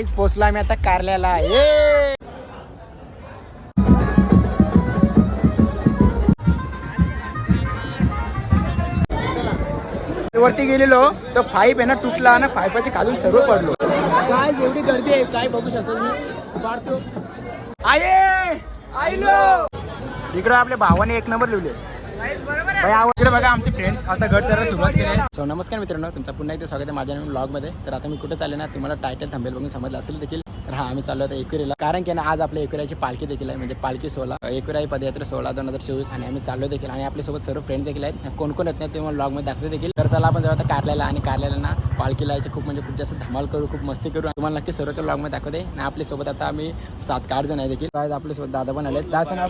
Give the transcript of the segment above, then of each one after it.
Guys पोचलो आम्ही आता कारल्याला. ये वरती गेलेलो तर पाईप आहे ना तुटला ना पाईपाच्या खालून सर्व पडलो. काय एवढी गर्दी आहे काय बघू शकतो तुम्ही? पाडतो आये! आईलो इकडे आपल्या भावाने एक नंबर लिहिले. बघा आमचे फ्रेंड्स आता गड चढायला सुरुवात केली सो नमस्कार मित्रांनो. तुमचं पुन्हा एकदा स्वागत आहे माझ्या नवीन ब्लॉगमध्ये तर आता मी कुठे चालले ना तुम्हाला टायटल थांबेल बघून समजलं असेल देखील. तर हा आम्ही चाललो होतो एकुरीला. कारण की ना आज आपल्या एकुऱ्याची पालखी देखील आहे म्हणजे पालखी सोहळा. एकुराई पदयात्रा सोळा दोन हजार चोवीस आणि आम्ही चाललो देखील. आणि आपल्यासोबत सर्व फ्रेंड देखील आहेत. कोण कोण येत नाही ते मला ब्लॉगमध्ये दाखवते देखील. तर चला आपण आता कारल्याला. आणि कारल्याला ना पालखीला यायचे खूप म्हणजे खूप जास्त धमाल करू खूप मस्ती करू. तुम्हाला नक्की सर्व काही ब्लॉगमध्ये दाखवते. आणि आपल्यासोबत आता आम्ही सात आठ जण आहे देखील. आज आपल्यासोबत दादा पण आले दादाचं नाव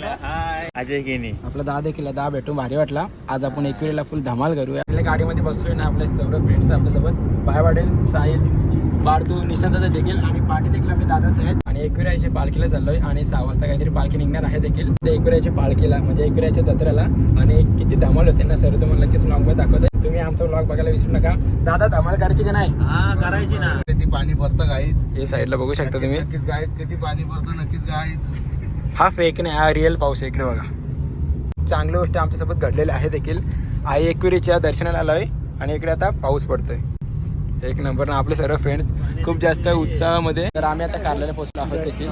अजय गेनी. आपला दहा देखील दहा भेटून भारी वाटला. आज आपण एकविरीला फुल धमाल करूया. आपल्या गाडीमध्ये बसलोय ना आपले सर्व फ्रेंड्स आपल्यासोबत. बाय वाटेल साहिल पार्थू निशांत दादा देखील. आणि पाठी देखील आपले दादाच आहेत आणि एकविरायची पालखीला चाललोय. आणि सहा वाजता काहीतरी पालखी निघणार आहे देखील. ते एकविरायची पालखीला म्हणजे एकविरायच्या जत्रेला आणि किती धमाल होते ना सर्व तुम्हाला नक्कीच ब्लॉगमध्ये दाखवते तुम्ही आमचा ब्लॉग बघायला विसरू नका. दादा धमाल करायची का नाही? हा करायची ना. किती पाणी भरतं गाईच हे साईडला बघू शकता तुम्ही. नक्कीच गाईच किती पाणी भरतं नक्कीच गाईच हा फेक नाही हा रिअल पाऊस आहे इकडे बघा. चांगली गोष्ट आमच्यासोबत घडलेली आहे देखील. आई एकविरीच्या दर्शनाला आलोय. आणि इकडे आता पाऊस पडतोय. एक नंबर ना आपले सर्व फ्रेंड्स खूप जास्त उत्साहामध्ये तर आम्ही आता कारल्याला पोहोचलो आहोत देखील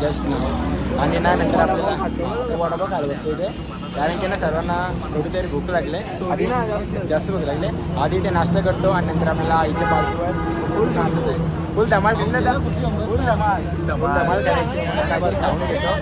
जस्ट नाव आणि ना नंतर आपल्याला वडापाव खायला बसतो इथे कारण की ना सर्वांना थोडीतरी भूक लागले आधी ना जास्त भूक लागले आधी ते नाश्ता करतो आणि नंतर आपल्याला आईच्या पार्टीवर फुल नाचत आहे फुल धमाल फुल धमाल धमाल करायची खाऊन घेतो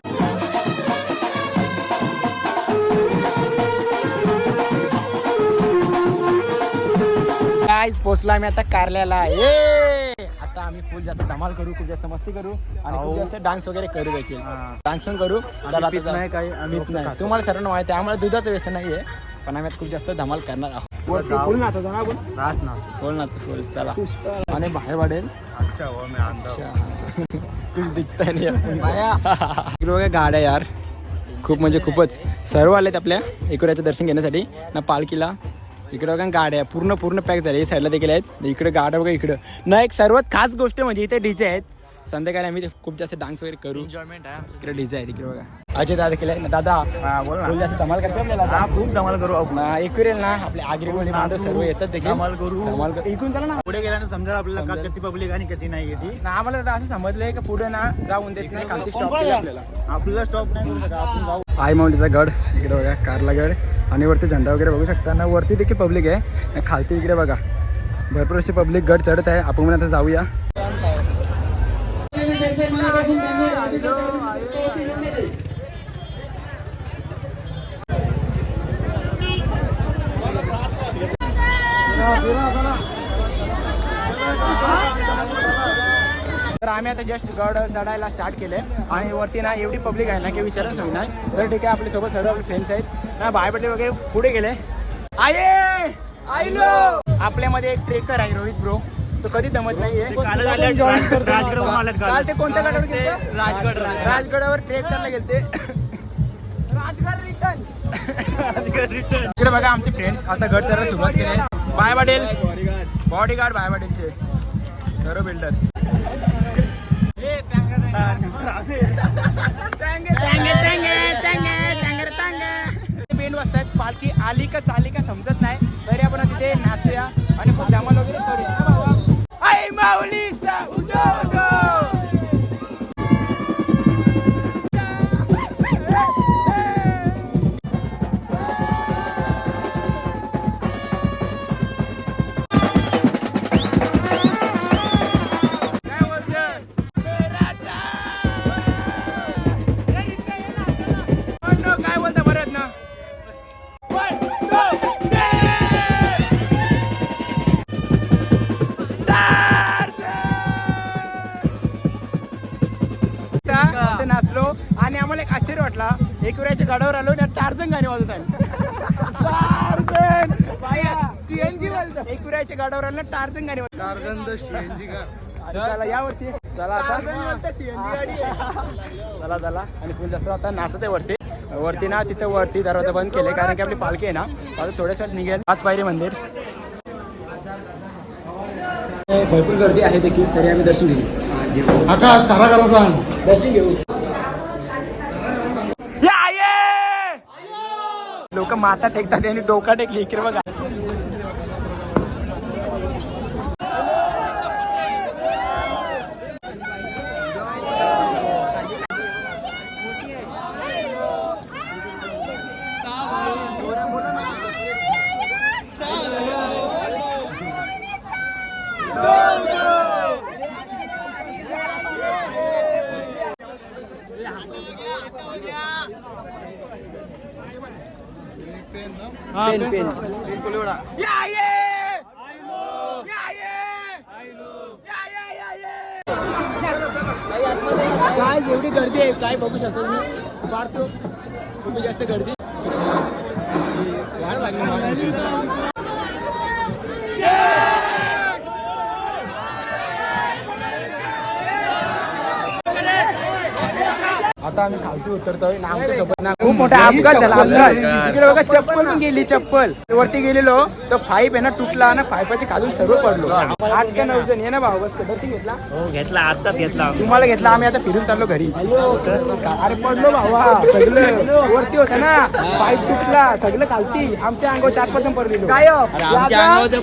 गाईज पोचलो आम्ही आता कारल्याला. ये आता आम्ही फुल जास्त धमाल करू खूप जास्त मस्ती करू आणि खूप जास्त डान्स वगैरे करू देखील. डान्स पण करू. चला नाही काही, आम्ही पित नाही. तुम्हाला सर्वांना माहिती आहे आम्हाला दुधाचं व्यसन नाही आहे पण आम्ही आता खूप जास्त धमाल करणार आहोत. वरती फुल नाचायचं ना आपण? रास ना फुल नाच फुल. चला. आणि बाहेर वाढेल. अच्छा हो मी आणतो. कुछ दिखता नाही इकडे बघा गाड्या यार. खूप म्हणजे खूपच सर्व आलेत आपल्या. एकविराचं दर्शन घेण्यासाठी. ना पालखीला. इकडं बघा गाड्या पूर्ण पूर्ण पॅक झाले. साईडला देखील आहेत. इकडे गाड्या बघा इकडं. ना एक सर्वात खास गोष्ट म्हणजे इथे डीजे आहेत. संध्याकाळी आम्ही खूप जास्त डान्स वगैरे करू. एन्जॉयमेंट आहे आहेत इकडे बघा. अजय दादा केले ना? दादा बोल ना. जास्त धमाल करायचं आपल्याला हा. खूप धमाल करू आपण. ना एकविरेल ना आपले आगरीमध्ये माणसं सर्व येतात देखील. धमाल करू. धमाल करू इकडून चला ना. पुढे गेल्यानं समजा आपल्याला का. किती पब्लिक आणि किती नाही येते ना आम्हाला आता असं समजलंय की पुढे ना जाऊन देत नाही खालती स्टॉप आपल्याला. आपल्याला स्टॉप नाही करू शकत आपण जाऊ. आय माऊलीचा गड इकडे बघा कारला गड. आणि वरती झेंडा वगैरे बघू शकता ना वरती देखील पब्लिक आहे. आणि खालती इकडे बघा. भरपूर अशी पब्लिक गड चढत आहे. आपण पण आता जाऊया. तर आम्ही आता जस्ट गड चढायला स्टार्ट केले. आणि वरती ना एवढी पब्लिक आहे ना की विचारायला सोय नाही तर ठीक आहे आपल्यासोबत सर्व आपले फ्रेंड्स आहेत. ना बायपटे वगैरे पुढे गेले. आये! आईलो आपल्यामध्ये एक ट्रेकर आहे रोहित ब्रो तो कधी दमत नाहीये. काल. ते कोणत्या गडावर गेलते? राजगड, राजगड. राजगडावर ट्रेक करायला गेलते. राजगड रिटर्न रिटर्न इकडे बघा आमचे फ्रेंड्स आता गड चढायला सुरुवात केली. बाय पाटील बॉडीगार्ड बाय पाटीलचे सर्व बिल्डर्स पालखी आली का चाली का समजत नाही. तरी आपण तिथे नाचूया आणि भावा? आई गाडावर आलो आणि टार्झन गाणी वाजत आहे सीएनजी बोलतो एक वेळाच्या गाडावर आलो ना टार्झन गाणी वाजत कारगंध सीएनजी का चला यावरती चला आता. चला चला. आणि फुल जास्त आता नाचत आहे वरती. वरती ना तिथं वरती दरवाजा बंद केले कारण की आपली पालखी आहे ना आता थोड्याच वेळात निघेल. पाच पायरी मंदिर. भरपूर गर्दी आहे देखील तरी आम्ही दर्शन घेऊ. दर्शन घेऊ लोक माथा टेकतात आणि डोका टेकली. इकडे बघा. काय जेवढी गर्दी आहे काय बघू शकतो तुम्ही. वाढतो खूप जास्त गर्दी. वाढ लागली आता आम्ही खालती उतरतोय ना आमच्यासोबत ना खूप मोठा अपघात झाला. अपघात इकडे बघा चप्पल पण गेली चप्पल. वरती गेलेलो तर पाईप आहे ना तुटला ना पाईपाच्या खालून सर्व पडलो. आठ का नऊ जण ये ना भाऊ बस दर्शन घेतला? हो घेतला आत्ताच घेतला तुम्हाला घेतला आम्ही आता फिरून चाललो घरी. अरे पडलो भावा सगळं. वरती होत ना पाईप तुटला सगळं खालती. आमच्या अंगावर चार पाच जण पडलेलो. काय हो? अरे, ते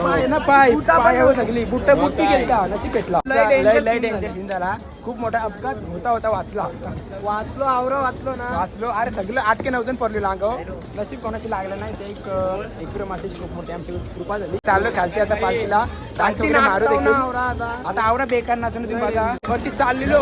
पाय ना पाय. पायावर सगळी. बुट्ट बुट्टी गेलता नशी पेटला लय लय डेंजर सीन झाला. खूप मोठा अपघात होता होता वाचला. वाचलो आवरो वाचलो ना. वाचलो. अरे सगळं आठ के नऊ जण पडलेलो अंगावर नशीब कोणाची लागलं नाही. ते एक एक मातीची खूप मोठी आमची कृपा झाली. चाललो खालती आता पालखीला. डान्स वगैरे मारू देखील. आता. आवरा बेकार नाचून तुम्ही बघा. वरती चाललेलो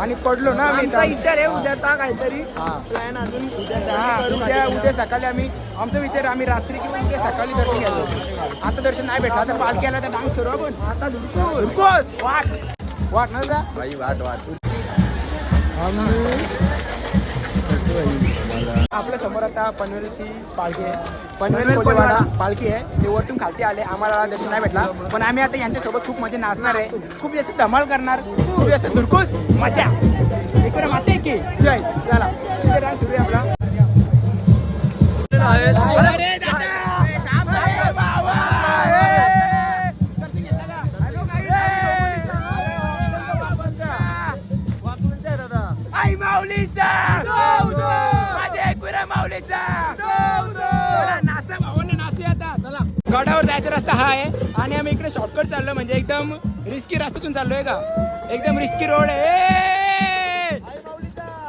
आणि पडलो ना आमचा विचार आहे उद्याचा काहीतरी. प्लॅन अजून उद्याचा उद्या उद्या सकाळी आम्ही आमचा विचार आम्ही रात्री किंवा उद्या सकाळी दर्शन घ्यायचो आता दर्शन नाही भेटलं आता पालखी आला तर डान्स करू आपण. आता वाट. वाट ना जा वाट वाट. आपल्यासमोर आता पनवेलची पालखी आहे. पनवेल कोटेवाडा पालखी आहे. ते वरतून खालती आले. आम्हाला दर्शन नाही भेटला. पण आम्ही आता यांच्यासोबत खूप मजा नाचणार आहे. खूप जास्त धमाल करणार. खूप जास्त दुर्कोस मजा. इकडे माते की. जय. चला. डान्स सुरू आहे आपला. आहे. आणि आम्ही इकडे शॉर्टकट चाललो म्हणजे एकदम रिस्की रस्त्यातून चाललोय का? एकदम रिस्की रोड आहे!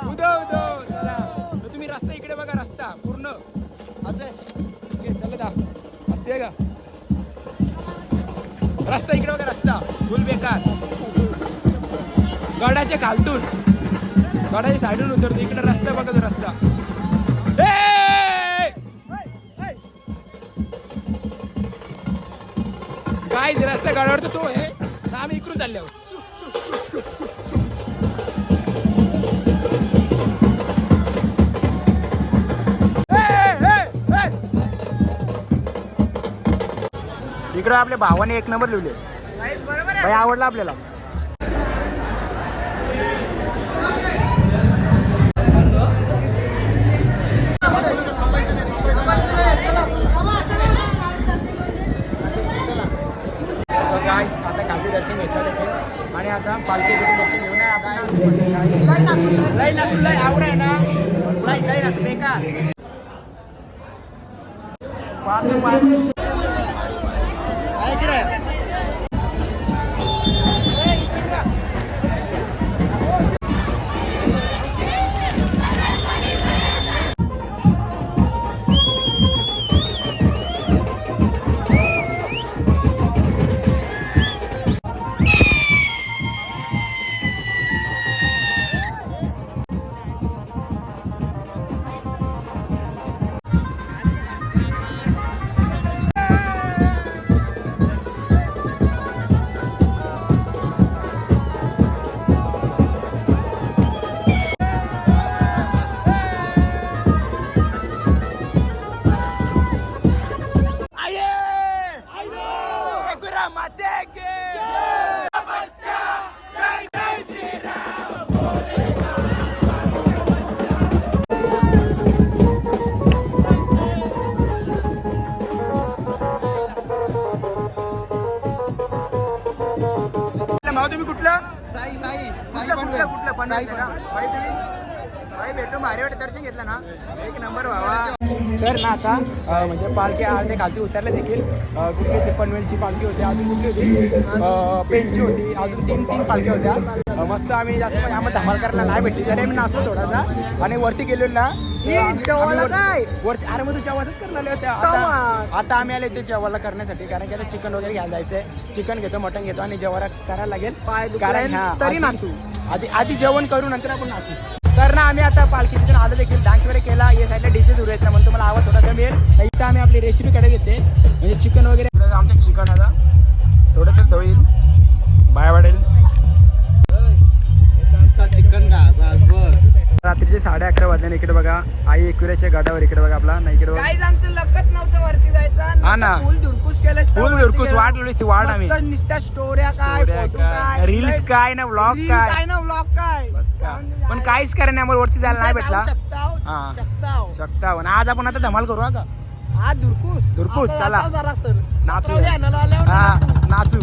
उदो उदो चला. तर तुम्ही रस्ता इकडे बघा रस्ता पूर्ण. चला दा. असते का? रस्ता इकडे बघा रस्ता. फुल बेकार. गडाच्या खालतून. गडाच्या साईडून उतरतो इकडे रस्ता बघा तो रस्ता. काय रस्ता गडावर तर तो तर आम्ही इकडून चालले आहोत. इकडं आपल्या भावाने एक नंबर लिहिले. भाई आवडला आपल्याला. सो आता खालती दर्शन घेतलं देखील. आणि आता पालखी दर्शन घेऊन आहे आपण लय नाचून लय. आवड आहे ना? लय लय नाचू बेकार. குட்ல குட்ல பண்ணி भेटून भारी वाटत दर्शन घेतलं ना. एक नंबर व्हावा तर ना आता म्हणजे पालखी अर्धे खालती उतरले देखील. कुठली होती पनवेलची पालखी होती अजून कुठली होती? पेनची होती. अजून तीन तीन पालख्या होत्या. मस्त आम्ही जास्त म्हणजे आम्हाला धमाल करायला नाही भेटली. तरी आम्ही नाचलो थोडासा. आणि वरती गेलो ना. वरती- अरे मग तू करणार होत्या आता आता आम्ही आले ते जेवायला करण्यासाठी. कारण की आता चिकन वगैरे घ्यायला जायचंय. चिकन घेतो मटन घेतो. आणि जेवायला करायला लागेल. कारण तरी नाचू. आधी आधी जेवण करू नंतर आपण नाचू. तर ना आम्ही आता पालखी तिथून आलो देखील. डान्स वगैरे केला. या साईडला डीजे सुरू आहेत ना म्हणून तुम्हाला आवाज थोडा कमी येईल. तर इथं आम्ही आपली रेसिपी कडे घेते म्हणजे चिकन वगैरे. आमचं चिकन आता. थोडंसं धोईल बाय वाढेल. चिकन का रात्रीचे साडे अकरा वाजले इकडे बघा. आई एकविराच्या गाडावर इकडे बघा आपला. नाही इकडे बघा. काहीच आमचं लकत नव्हतं वरती जायचं. हा ना. फुल धुरकुस केलं फुल धुरकुस वाट लावलीस ती वाट आम्ही. नुसत्या स्टोऱ्या काय काय. रील्स काय ना व्लॉग Reel काय. काय ना व्लॉग काय. बस का. पण काहीच कारण आम्हाला वरती जायला नाही भेटला. हा. शकता शकता पण आज आपण आता धमाल करू हा का? हा धुरकुस धुरकुस, आता चला. जरा नाचू. आल्यावर हा नाचू.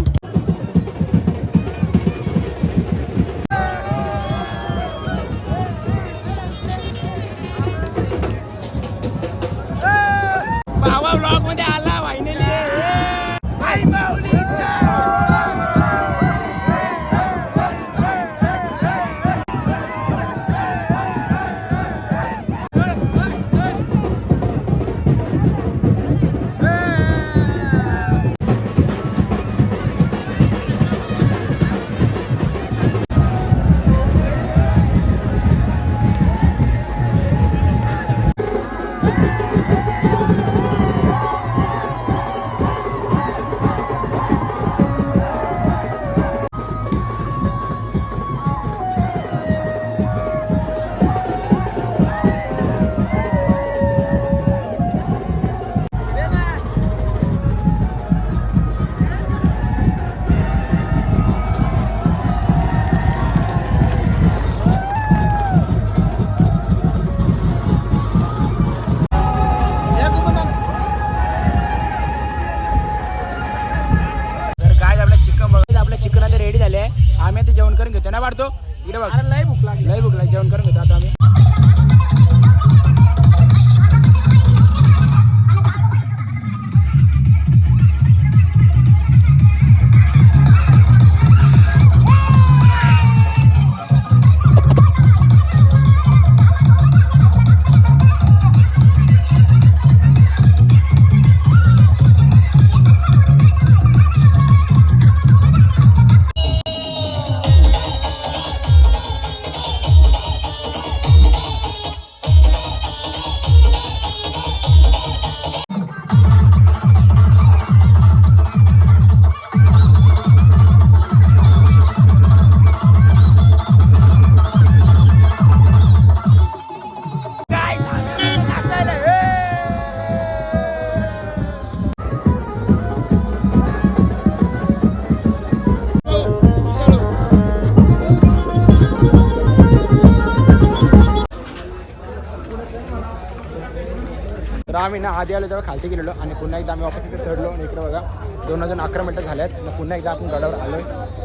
आम्ही ना आधी आलो तेव्हा खालती गेलेलो आणि पुन्हा एकदा आम्ही वापस इकडे चढलो आणि इकडे बघा दोन हजार अकरा मिनटं झाल्यात मग पुन्हा एकदा आपण गडावर आलो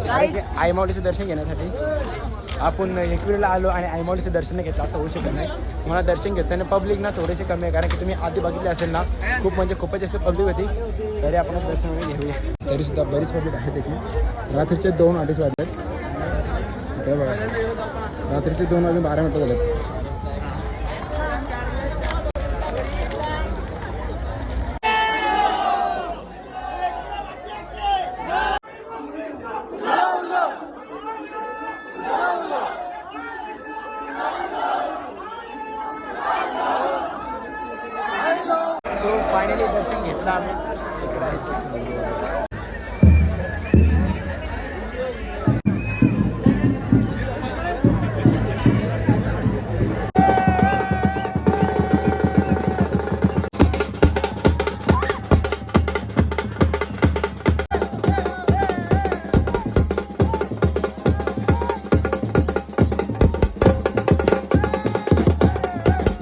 कारण की आईमावलीचं दर्शन घेण्यासाठी आपण एकविरीला आलो आणि आईमावलीचं दर्शन घेतलं असं होऊ शकत नाही. मला दर्शन घेताना पब्लिक ना थोडेसे कमी आहे कारण की तुम्ही आधी बघितले असेल ना खूप म्हणजे खूपच जास्त पब्लिक होती. तरी आपण दर्शन वगैरे घेऊया. तरी सुद्धा बरीच पब्लिक आहे देखील रात्रीचे दोन अडीच वाजले रात्रीचे दोन वाजून बारा मिनटं झाले तो फायनली दर्शन घेतलं आम्ही.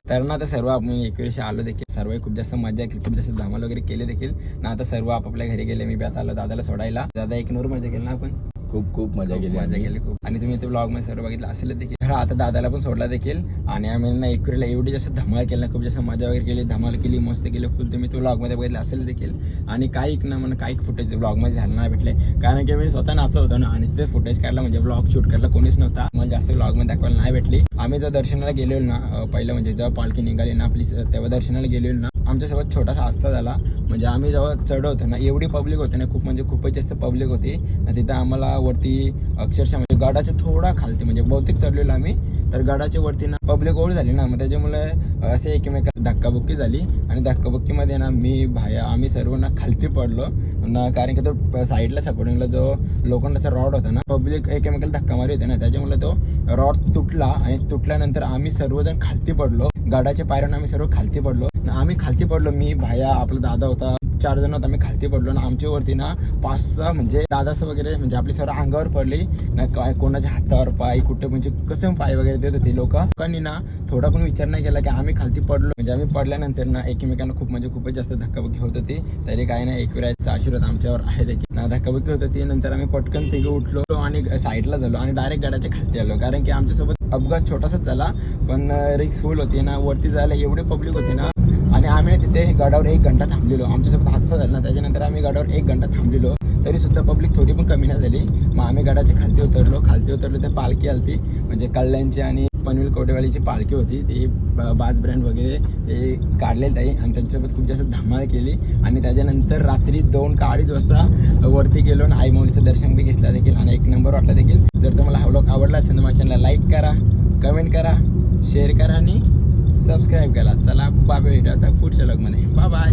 तर ना आता सर्व आपण एक वर्षी आलो देखील. सर्व खूप जास्त मजा केली खूप जास्त धमाल वगैरे केले देखील. ना आता सर्व आपापल्या घरी गेले मी बी आता आलो दादाला सोडायला. दादा एक नूर मजा केली ना आपण? खूप खूप मजा केली मजा. केली खूप. आणि तुम्ही ते ब्लॉगमध्ये सर्व बघितलं असेल देखील. आता दादाला पण सोडला देखील. आणि आम्ही ना एकरीला एवढी जास्त धमाल केली ना खूप जास्त मजा वगैरे केली धमाल केली मस्त केली. फुल तुम्ही ते ब्लॉगमध्ये बघितलं असेल देखील. आणि काही ना म्हणून काही फुटेज ब्लॉगमध्ये झालं नाही भेटले. कारण की मी स्वतः नाचत होतो ना आणि ते फुटेज काढला म्हणजे ब्लॉग शूट करायला कोणीच नव्हता. मला जास्त ब्लॉगमध्ये दाखवायला नाही भेटली. आम्ही जेव्हा दर्शनाला गेलेलो ना पहिलं म्हणजे जेव्हा पालखी निघाली ना आपली तेव्हा दर्शनाला गेलेलो ना आमच्यासोबत छोटासा हादसा झाला. म्हणजे आम्ही जेव्हा चढ होतो ना एवढी पब्लिक होती ना खूप म्हणजे खूपच जास्त पब्लिक होती. ना तिथं आम्हाला वरती अक्षरशः म्हणजे गडाच्या थोडा खालती म्हणजे बहुतेक चढलेलो आम्ही. तर गडाच्या वरती ना पब्लिक ओढ झाली ना मग त्याच्यामुळे असे एकमेकात धक्काबुक्की झाली. आणि धक्काबुक्कीमध्ये ना मी भाया आम्ही सर्व ना खालती पडलो. ना कारण की तो साईडला सपोर्टिंगला जो लोखंडाचा रॉड होता ना पब्लिक एकमेकाला धक्का मारी होते ना त्याच्यामुळे तो रॉड तुटला. आणि तुटल्यानंतर आम्ही सर्वजण खालती पडलो. गडाच्या पायऱ्यानं आम्ही सर्व खालती पडलो. आम्ही खालती पडलो. मी भाया आपला दादा होता. चार जण होता आम्ही खालती पडलो. ना आमच्या वरती ना पाच सहा म्हणजे दादाचं वगैरे म्हणजे आपली सर्व अंगावर पडली. ना काय कोणाच्या हातावर पाय कुठे म्हणजे कसं पाय वगैरे देत होते लोक. लोकांनी ना थोडा पण विचार नाही केला की आम्ही खालती पडलो. म्हणजे आम्ही पडल्यानंतर ना एकमेकांना खूप म्हणजे खूपच जास्त धक्काबुक्की होत होती. तरी काय नाही वेळाचा आशीर्वाद आमच्यावर आहे देखील. ना धक्काबुक्की होत होती. नंतर आम्ही पटकन तिघे उठलो आणि साईडला झालो आणि डायरेक्ट गाड्याच्या खालती आलो. कारण की आमच्यासोबत अपघात छोटासाच झाला. पण रिक्स फुल होती ना वरती जायला एवढी पब्लिक होती ना आणि आम्ही तिथे गडावर एक घंटा थांबलेलो. आमच्यासोबत हादसा झाला ना त्याच्यानंतर आम्ही गडावर एक घंटा थांबलेलो. तरी सुद्धा पब्लिक थोडी पण कमी नाही झाली. मग आम्ही गडाच्या खालती उतरलो. खालती उतरलो ते पालखी आलती. म्हणजे कल्याणची आणि पनवेल कोटेवालीची पालखी होती. ती ब- बास ब्रँड वगैरे ते काढलेलं ताई आणि त्यांच्यासोबत खूप जास्त धमाल केली. आणि त्याच्यानंतर रात्री दोन का अडीच वाजता वरती गेलो आणि आई मौलीचं दर्शन बी घेतलं देखील आणि एक नंबर वाटला देखील. जर तुम्हाला हा व्लॉग आवडला असेल तर माझ्या चॅनलला लाईक करा कमेंट करा शेअर करा आणि सबस्क्राईब करा. चला बाय भेटू आता पुढच्या व्लॉगमध्ये बाय बाय